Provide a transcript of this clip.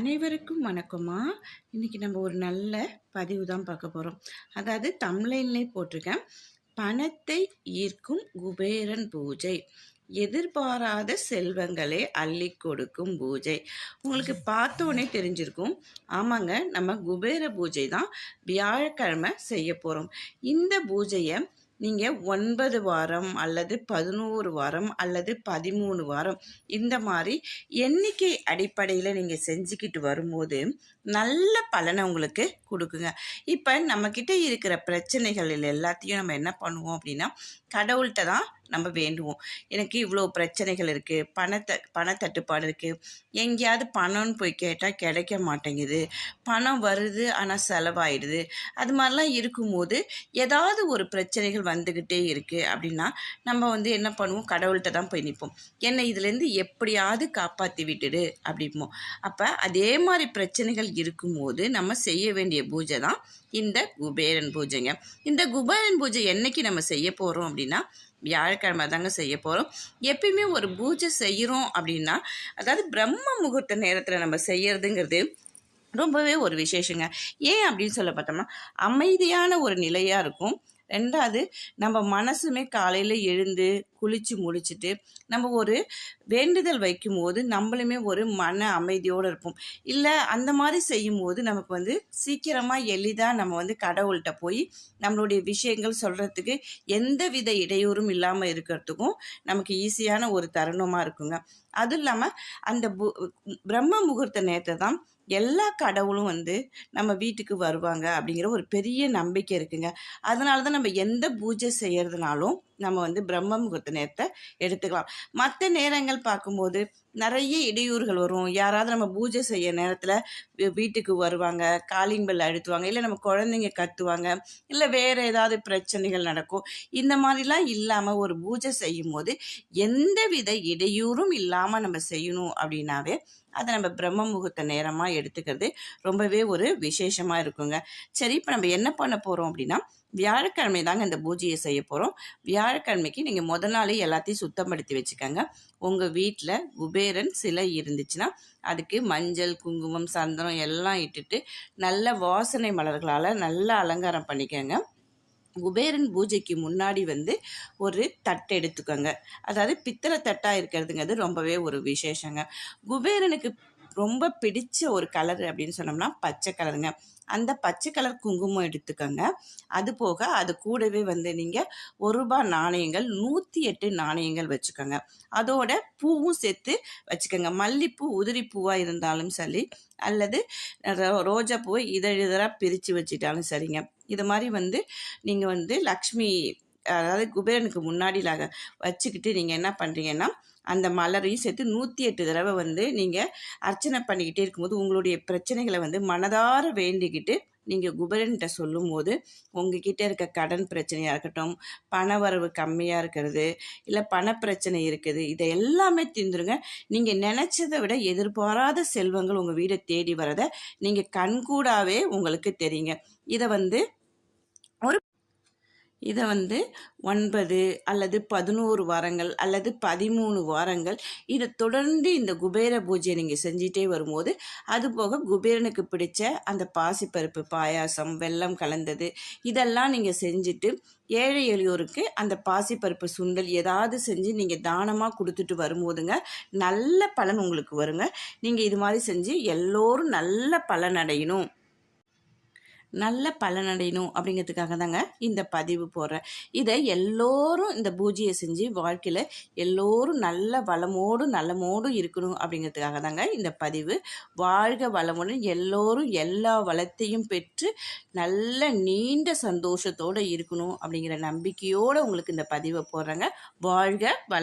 அனைவருக்கும் வணக்கமா இன்னைக்கு நம்ம ஒரு நல்ல பதிவு தான் பார்க்க போகிறோம் அதாவது தமிழ்லே போட்டிருக்கேன். பணத்தை ஈர்க்கும் குபேரன் பூஜை. எதிர்பாராத செல்வங்களை அள்ளி கொடுக்கும் பூஜை. உங்களுக்கு பார்த்தோன்னே தெரிஞ்சிருக்கும். ஆமாங்க நம்ம குபேர பூஜை தான் வியாழக்கிழமை செய்ய போகிறோம் இந்த பூஜையை நீங்கள் ஒன்பது வாரம் அல்லது பதினோரு வாரம் அல்லது பதிமூணு வாரம் இந்த மாதிரி எண்ணிக்கை அடிப்படையில் நீங்கள் செஞ்சுக்கிட்டு வரும்போது நல்ல பலனை உங்களுக்கு கொடுக்குங்க. இப்போ நம்மக்கிட்ட இருக்கிற பிரச்சனைகள் எல்லாத்தையும் நம்ம என்ன பண்ணுவோம் அப்படின்னா கடவுள்கிட்ட தான் நம்ம வேண்டுவோம். எனக்கு இவ்வளோ பிரச்சனைகள் இருக்குது பணத்தை பணத்தட்டுப்பாடு இருக்குது எங்கேயாவது பணம்னு போய் கேட்டால் கிடைக்க மாட்டேங்குது. பணம் வருது ஆனால் செலவாயிடுது. அது மாதிரிலாம் இருக்கும்போது ஏதாவது ஒரு பிரச்சனைகள் வந்துக்கிட்டே இருக்குது அப்படின்னா நம்ம வந்து என்ன பண்ணுவோம்? கடவுள்கிட்ட தான் போய் நிற்போம் என்னை இதுலேருந்து எப்படியாவது காப்பாற்றி விட்டுடு அப்படிம்போம். அப்போ அதே மாதிரி பிரச்சனைகள் இருக்கும்போது நம்ம செய்ய வேண்டிய பூஜை தான் இந்த குபேரன் பூஜைங்க. இந்த குபேரன் பூஜை என்னைக்கு நம்ம செய்ய போகிறோம் அப்படின்னா வியாழக்கிழமை தாங்க செய்ய போகிறோம் எப்பயுமே ஒரு பூஜை செய்கிறோம் அப்படின்னா அதாவது பிரம்ம முகூர்த்த நேரத்தில் நம்ம செய்யறதுங்கிறது ரொம்பவே ஒரு விசேஷங்க. ஏன் அப்படின்னு சொல்ல பார்த்தோம்னா அமைதியான ஒரு நிலையாக இருக்கும். ரெண்டாவது நம்ம மனசுமே காலையில் எழுந்து குளித்து முடிச்சுட்டு நம்ம ஒரு வேண்டுதல் வைக்கும் போது நம்மளுமே ஒரு மன அமைதியோடு இருப்போம். இல்லை அந்த மாதிரி செய்யும் போது நமக்கு வந்து சீக்கிரமாக எளிதாக நம்ம வந்து கடவுள்கிட்ட போய் நம்மளுடைய விஷயங்கள் சொல்கிறதுக்கு எந்த வித இடையூறும் இல்லாமல் இருக்கிறதுக்கும் நமக்கு ஈஸியான ஒரு தருணமாக இருக்குங்க. அதுவும் இல்லாமல் அந்த பிரம்ம முகூர்த்த நேரத்தை தான் எல்லா கடவுளும் வந்து நம்ம வீட்டுக்கு வருவாங்க அப்படிங்கிற ஒரு பெரிய நம்பிக்கை இருக்குங்க. அதனால தான் நம்ம எந்த பூஜை செய்கிறதுனாலும் நம்ம வந்து பிரம்ம முகூர்த்த நேரத்தை எடுத்துக்கலாம். மற்ற நேரங்கள் பார்க்கும்போது நிறைய இடையூறுகள் வரும். யாராவது நம்ம பூஜை செய்ய நேரத்தில் வீட்டுக்கு வருவாங்க காலிங் பெல் அழுத்துவாங்க இல்லை நம்ம குழந்தைங்க கத்துவாங்க இல்லை வேறு ஏதாவது பிரச்சனைகள் நடக்கும். இந்த மாதிரிலாம் இல்லாமல் ஒரு பூஜை செய்யும் போது எந்த வித இடையூறும் இல்லாமல் நம்ம செய்யணும் அப்படின்னாவே அதை நம்ம பிரம்ம முகூர்த்த நேரமாக எடுத்துக்கிறது ரொம்பவே ஒரு விசேஷமாக இருக்குங்க. சரி இப்போ நம்ம என்ன பண்ண போகிறோம் அப்படின்னா வியாழக்கிழமை தாங்க இந்த பூஜையை செய்ய போகிறோம் வியாழக்கிழமைக்கு நீங்கள் முத நாளே எல்லாத்தையும் சுத்தப்படுத்தி வச்சுக்கோங்க. உங்கள் வீட்டில் குபேரன் சிலை இருந்துச்சுன்னா அதுக்கு மஞ்சள் குங்குமம் சந்தனம் எல்லாம் இட்டுட்டு நல்ல வாசனை மலர்களால் நல்லா அலங்காரம் பண்ணிக்கோங்க. குபேரன் பூஜைக்கு முன்னாடி வந்து ஒரு தட்டு எடுத்துக்கோங்க. அதாவது பித்தளை தட்டாக இருக்கிறதுங்கிறது ரொம்பவே ஒரு விசேஷங்க. குபேரனுக்கு ரொம்ப பிடிச்ச ஒரு கலர் அப்படின்னு சொன்னோம்னா பச்சை கலருங்க. அந்த பச்சை கலர் குங்குமம் எடுத்துக்கோங்க. அது போக அது கூடவே வந்து நீங்கள் ஒரு ரூபாய் நாணயங்கள் நூற்றி எட்டு நாணயங்கள் வச்சுக்கோங்க. அதோட பூவும் சேர்த்து வச்சுக்கோங்க. மல்லிப்பூ உதிரி பூவாக இருந்தாலும் சரி அல்லது ரோஜா பூவை இதழ் இதழாக பிரித்து வச்சுட்டாலும் சரிங்க. இது மாதிரி வந்து நீங்கள் வந்து லக்ஷ்மி அதாவது குபேரனுக்கு முன்னாடி வச்சுக்கிட்டு நீங்கள் என்ன பண்ணுறீங்கன்னா அந்த மலரையும் சேர்த்து நூற்றி எட்டு தடவை வந்து நீங்கள் அர்ச்சனை பண்ணிக்கிட்டே இருக்கும்போது உங்களுடைய பிரச்சனைகளை வந்து மனதார வேண்டிக்கிட்டு நீங்கள் குபரன்கிட்ட சொல்லும் போது உங்ககிட்ட இருக்க கடன் பிரச்சனையாக இருக்கட்டும் பண வரவு கம்மியாக இருக்கிறது இல்லை பணப்பிரச்சனை இருக்குது இதை எல்லாமே தீர்ந்துருங்க. நீங்கள் நினச்சதை விட எதிர்பாராத செல்வங்கள் உங்கள் வீடை தேடி வரதை நீங்கள் கண்கூடாவே உங்களுக்கு தெரியுங்க. இதை வந்து இதை வந்து ஒன்பது அல்லது பதினோரு வாரங்கள் அல்லது பதிமூணு வாரங்கள் இதை தொடர்ந்து இந்த குபேர பூஜையை நீங்கள் செஞ்சிட்டே வரும்போது அது போக குபேரனுக்கு பிடிச்ச அந்த பாசிப்பருப்பு பாயாசம் வெல்லம் கலந்தது இதெல்லாம் நீங்கள் செஞ்சுட்டு ஏழை எளியோருக்கு அந்த பாசிப்பருப்பு சுண்டல் ஏதாவது செஞ்சு நீங்கள் தானமாக கொடுத்துட்டு வரும்போதுங்க நல்ல பலன் உங்களுக்கு வருங்க. நீங்கள் இது மாதிரி செஞ்சு எல்லோரும் நல்ல பலன் அடையணும் நல்ல பலனடையணும் அப்படிங்கிறதுக்காக தாங்க இந்த பதிவு போடுறேன். இதை எல்லோரும் இந்த பூஜையை செஞ்சு வாழ்க்கையில் எல்லோரும் நல்ல வளமோடும் நலமோடும் இருக்கணும் அப்படிங்கிறதுக்காக தாங்க இந்த பதிவு. வாழ்க வளமுடன் எல்லோரும் எல்லா வளத்தையும் பெற்று நல்ல நீண்ட சந்தோஷத்தோடு இருக்கணும் அப்படிங்கிற நம்பிக்கையோடு உங்களுக்கு இந்த பதிவை போடுறேங்க. வாழ்க வளம்